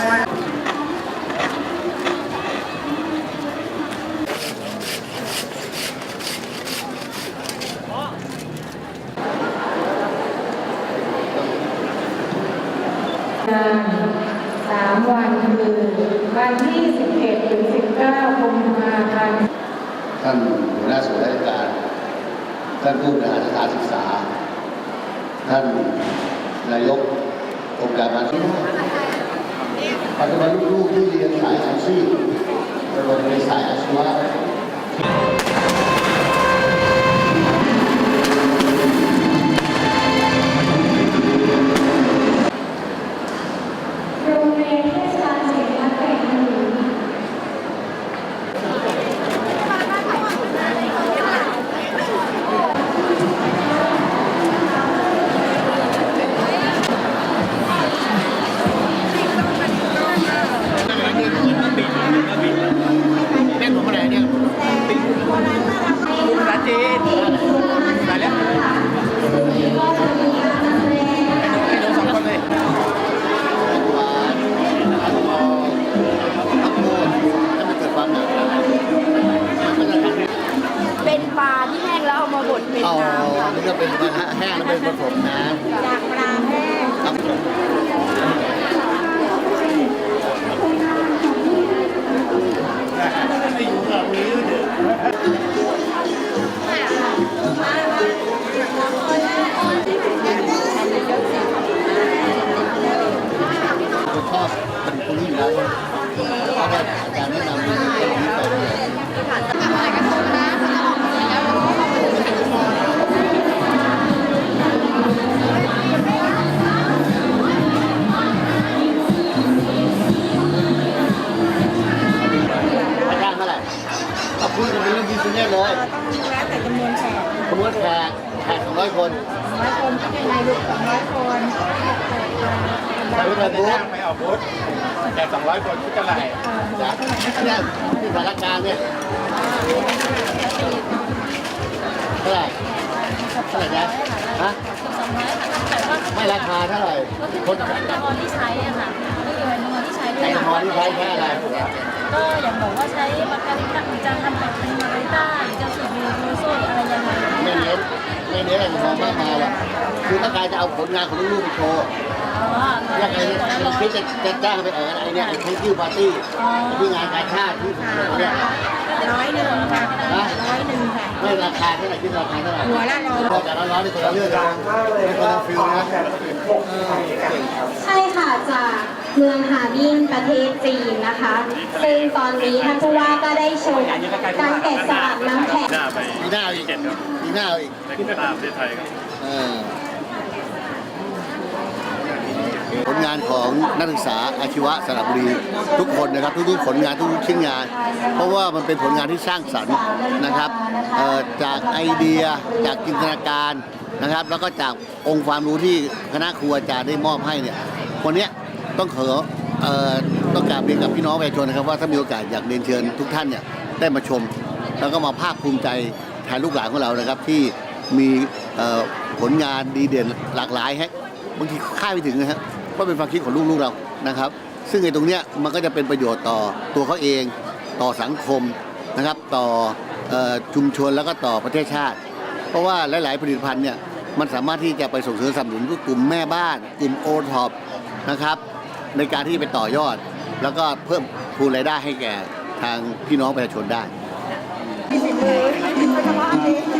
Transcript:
สามวันคือวันที่ 11 ถึง 19กุมภาพันธ์ท่านหัวหน้าส่วนราชการ ท่านผู้บริหารสถานศึกษา ท่านนายกองค์การบริหารส่วน ปัจจุบันลูกๆที่เรียนสายอาชีพจะเป็นสายอาชีวะ จะทำให้เป็นปลาที่แห้งแล้วเอามาบดเป็นอ๋อน้ำค่ะนี่ก็เป็นมันแห้งแล้วเป็นผสมน้ำจากปลาแห้งค สมมติแขกแขกสองร้อยคนร้อยคนก็เป็นนายลูกสองร้อยคนใส่ไว้ในบูธไม่เอาบูธแต่สองร้อยคนคิดเท่าไหร่นะอันเนี้ยที่สารกลางเนี่ยเท่าไหร่เท่าไหร่นะฮะสองร้อยค่ะแต่ว่าไม่ราคาเท่าไหร่ก็คือคนแอลกอฮอล์ที่ใช้อะค่ะก็คือแอลกอฮอล์ที่ใช้ด้วแอยลกอฮอล์ที่ใช้แค่อะไรก็อย่างบอกว่าใช้มาการิต้าหรือจะทำแบบเป็นมาการิต้าหรือจะสูตรยูโรโซหรืออะไรยังไง ไม่เน้นไม่เน้นแอลกอฮอล์มากมายหรอกคือต้องการจะเอาผลงานของลูกๆไปโชว์อ๋ออยากไอ้ตัวละร้อยคิดจะจะจ้างไปเออไอ้เนี่ยไอ้ทั้งคิวปาร์ตี้ที่งานการชาติที่เนี่ยร้อยหนึ่งค่ะนะร้อยหนึ่งค่ะไม่ราคาเท่าไหร่คิดราคาเท่าไหร่หัวละร้อยพอจากร้อนๆนี่คนละเรื่องนะไม่คนละฟิลนะใช่ค่ะจาก เมืองฮาร์บินประเทศจีนนะคะ ซึ่งตอนนี้ท่านผู้ว่าก็ได้ชมการแกะสลักน้ำแข็งมีหน้าอีกมีหน้าอีกในตาประเทศไทยครับ เออผลงานของนักศึกษาอาชีวะสระบุรีทุกคนนะครับ ทุกๆผลงานทุกๆชิ้นงาน เพราะว่ามันเป็นผลงานที่สร้างสรรค์นะครับเอ่อจากไอเดียจากจินตนาการนะครับ แล้วก็จากองค์ความรู้ที่คณะครูอาจารย์ได้มอบให้เนี่ยวันเนี้ย ต้องขอเอ่อต้องกราบเรียนกับพี่น้องประชาชนนะครับว่าถ้ามีโอกาสอยากเรียนเชิญทุกท่านเนี่ยได้มาชม แล้วก็มาภาคภูมิใจแทนลูกหลานของเรานะครับ ที่มีเอ่อผลงานดีเด่นหลากหลายฮะบางทีคาดไม่ถึงนะฮะว่าเป็นความคิดของลูกๆเรานะครับ ซึ่งในตรงเนี้ยมันก็จะเป็นประโยชน์ต่อตัวเขาเองต่อสังคมนะครับต่อเอ่อชุมชนแล้วก็ต่อประเทศชาติ เพราะว่าหลาย ๆ ผลิตภัณฑ์เนี่ยมันสามารถที่จะไปส่งเสริมสนับสนุนกลุ่มแม่บ้าน กลุ่มโอท็อปนะครับ ในการที่ไปต่อยอด แล้วก็เพิ่มพูนรายได้ให้แก่ทางพี่น้องประชาชนได้เป็น